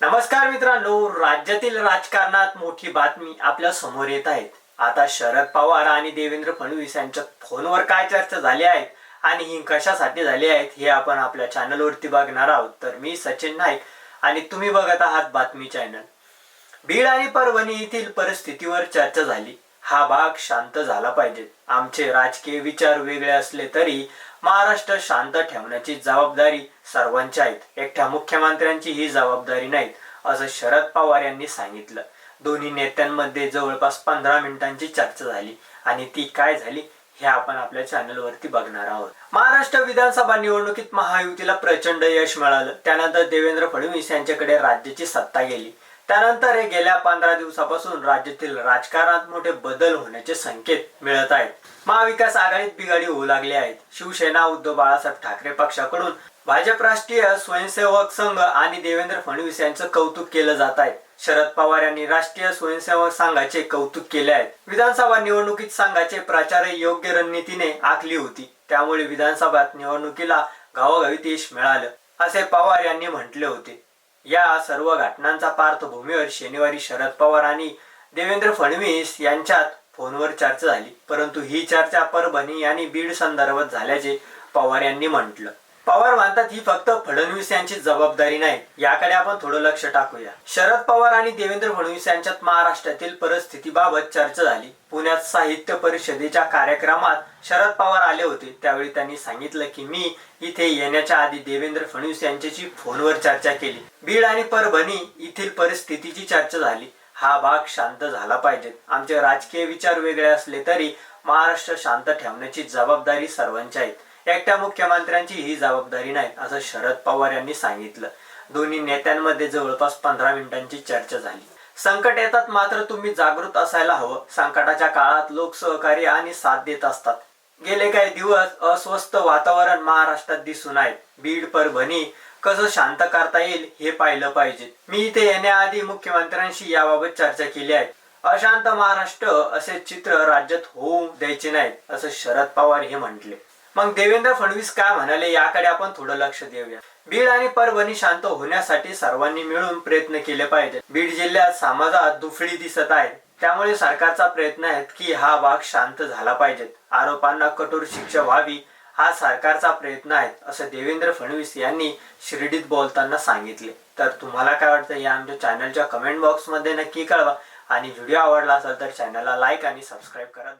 नमस्कार मित्रांनो राज्यातील राजकारणात मोठी बातमी आपल्यासमोर येत आहेत. आता शरद पवार आणि देवेंद्र फडणवीस यांच्या फोनवर काय चर्चा झाली आहेत आणि ही कशासाठी झाली आहेत हे आपण आपल्या चॅनलवरती बघणार आहोत. तर मी सचिन नाईक आणि तुम्ही बघत आहात बातमी चॅनल. बीड आणि परभणी येथील परिस्थितीवर चर्चा झाली. हा भाग शांत झाला पाहिजे. आमचे राजकीय विचार वेगळे असले तरी महाराष्ट्र शांत ठेवण्याची जबाबदारी सर्वांची आहेत. एकट्या मुख्यमंत्र्यांची ही जबाबदारी नाही असं शरद पवार यांनी सांगितलं. दोन्ही नेत्यांमध्ये जवळपास पंधरा मिनिटांची चर्चा झाली आणि ती काय झाली हे आपण आपल्या चॅनलवरती बघणार आहोत. महाराष्ट्र विधानसभा निवडणुकीत महायुतीला प्रचंड यश मिळालं. त्यानंतर देवेंद्र फडणवीस यांच्याकडे राज्याची सत्ता गेली. त्यानंतर हे गेल्या पंधरा दिवसापासून राज्यातील राजकारणात मोठे बदल होण्याचे संकेत मिळत आहेत. महाविकास आघाडीत बिघाडी होऊ लागली आहेत. शिवसेना उद्धव बाळासाहेब ठाकरे पक्षाकडून भाजप राष्ट्रीय स्वयंसेवक संघ आणि देवेंद्र फडणवीस यांचं कौतुक केलं जात आहे. शरद पवार यांनी राष्ट्रीय स्वयंसेवक संघाचे कौतुक केले आहे. विधानसभा निवडणुकीत संघाचे प्रचार योग्य रणनीतीने आखली होती. त्यामुळे विधानसभा निवडणुकीला गावोगावी यश मिळालं असे पवार यांनी म्हटले होते. या सर्व घटनांचा पार्श्वभूमीवर शनिवारी शरद पवार आणि देवेंद्र फडणवीस यांच्यात फोनवर चर्चा झाली. परंतु ही चर्चा परभणी आणि बीड संदर्भात झाल्याचे पवार यांनी म्हटलं. पवार म्हणतात ही फक्त फडणवीस यांची जबाबदारी नाही. याकडे आपण थोडं लक्ष टाकूया. शरद पवार आणि देवेंद्र फडणवीस यांच्यात महाराष्ट्रातील परिस्थितीबाबत चर्चा झाली. पुण्यात साहित्य परिषदेच्या कार्यक्रमात शरद पवार आले होते. त्यावेळी त्यांनी सांगितलं की मी इथे येण्याच्या आधी देवेंद्र फडणवीस यांच्याशी फोनवर चर्चा केली. बीड आणि परभणी येथील परिस्थितीची चर्चा झाली. हा भाग शांत झाला पाहिजे. आमचे राजकीय विचार वेगळे असले तरी महाराष्ट्र शांत ठेवण्याची जबाबदारी सर्वांची आहेत एकट्या मुख्यमंत्र्यांची ही जबाबदारी नाही असं शरद पवार यांनी सांगितलं. दोन्ही नेत्यांमध्ये जवळपास पंधरा मिनिटांची चर्चा झाली. संकट येतात मात्र तुम्ही जागृत असायला हवं. संकटाच्या काळात लोक सहकार्य आणि साथ देत असतात. गेले काही दिवस अस्वस्थ वातावरण महाराष्ट्रात दिसून आहे. बीड परभणी कसं शांत करता येईल हे पाहिलं पाहिजे. मी इथे येण्याआधी मुख्यमंत्र्यांशी याबाबत चर्चा केली आहे. अशांत महाराष्ट्र असे चित्र राज्यात होऊ द्यायचे नाही असं शरद पवार हे म्हटले. मग देवेंद्र फडणवीस काय म्हणाले याकडे आपण थोडं लक्ष देऊया. बीड आणि परभणी शांत होण्यासाठी सर्वांनी मिळून प्रयत्न केले पाहिजे बीड जिल्ह्यात समाजात दुफळी दिसत आहे. त्यामुळे सरकारचा प्रयत्न आहे की हा भाग शांत झाला पाहिजे. आरोपांना कठोर शिक्षा व्हावी हा सरकारचा प्रयत्न आहे असं देवेंद्र फडणवीस यांनी शिर्डीत बोलताना सांगितले. तर तुम्हाला काय वाटतं या आमच्या चॅनलच्या कमेंट बॉक्समध्ये नक्की कळवा. आणि व्हिडिओ आवडला असेल तर चॅनलला लाईक आणि सबस्क्राईब करा.